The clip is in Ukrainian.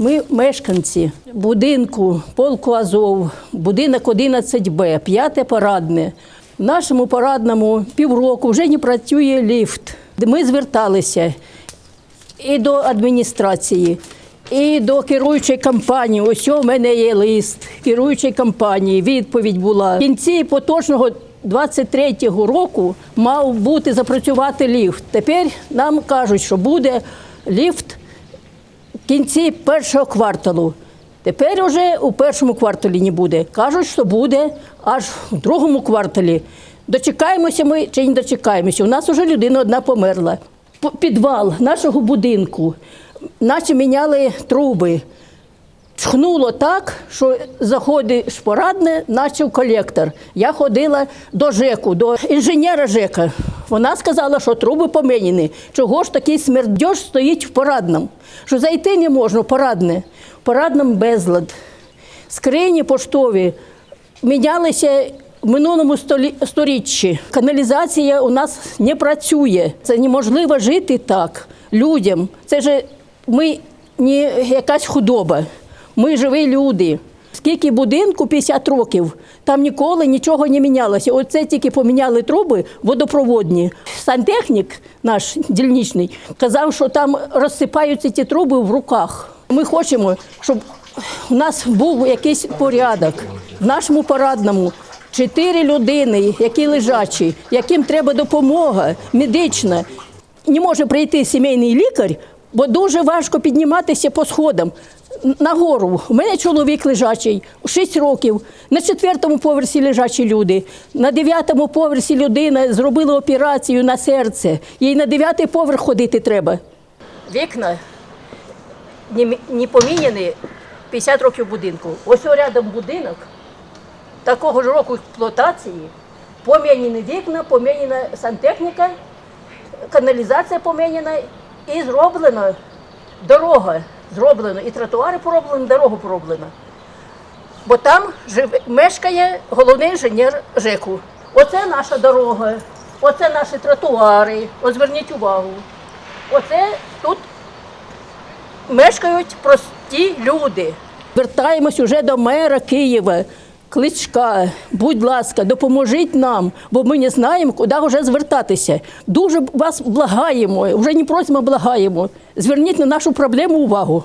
Ми мешканці будинку полку Азов, будинок 11Б, п'яте парадне. В нашому парадному півроку вже не працює ліфт. Ми зверталися і до адміністрації, і до керуючої компанії. Ось у мене є лист керуючої компанії. Відповідь була в кінці поточного 23-го року мав бути запрацювати ліфт. Тепер нам кажуть, що буде ліфт кінці першого кварталу. Тепер уже у першому кварталі не буде. Кажуть, що буде аж в другому кварталі. Дочекаємося ми чи не дочекаємося. У нас вже людина одна померла. Підвал нашого будинку, наче міняли труби. Чхнуло так, що заходиш в порадне, наче в колектор. Я ходила до ЖЕКу, до інженера ЖЕКа. Вона сказала, що труби поміняні. Чого ж такий смердьож стоїть в порадному? Що зайти не можна в порадне. В безлад. Скрині поштові мінялися в минулому сторіччі. Каналізація у нас не працює. Це неможливо жити так людям. Це ж ми не якась худоба. Ми живі люди. Скільки будинку 50 років, там ніколи нічого не мінялося. Оце тільки поміняли труби водопроводні. Сантехнік наш дільничний казав, що там розсипаються ті труби в руках. Ми хочемо, щоб у нас був якийсь порядок в нашому парадному. Чотири людини, які лежачі, яким треба допомога медична. Не може прийти сімейний лікар, бо дуже важко підніматися по сходам. Нагору. У мене чоловік лежачий, 6 років. На четвертому поверсі лежачі люди. На дев'ятому поверсі людина зробила операцію на серце. Їй на дев'ятий поверх ходити треба. Вікна не, мі- не поміняні 50 років будинку. Ось рядом будинок такого ж року експлуатації, поміняні вікна, поміняна сантехніка, каналізація поміняна і зроблена дорога. Зроблено, і тротуари пороблені, дорога пороблена. Бо там живе, мешкає головний інженер ЖЕКу. Оце наша дорога, оце наші тротуари. От зверніть увагу. Оце тут мешкають прості люди. Вертаємось уже до мера Києва. Кличка, будь ласка, допоможіть нам, бо ми не знаємо, куди вже звертатися. Дуже вас благаємо, вже не просимо, а благаємо. Зверніть на нашу проблему увагу.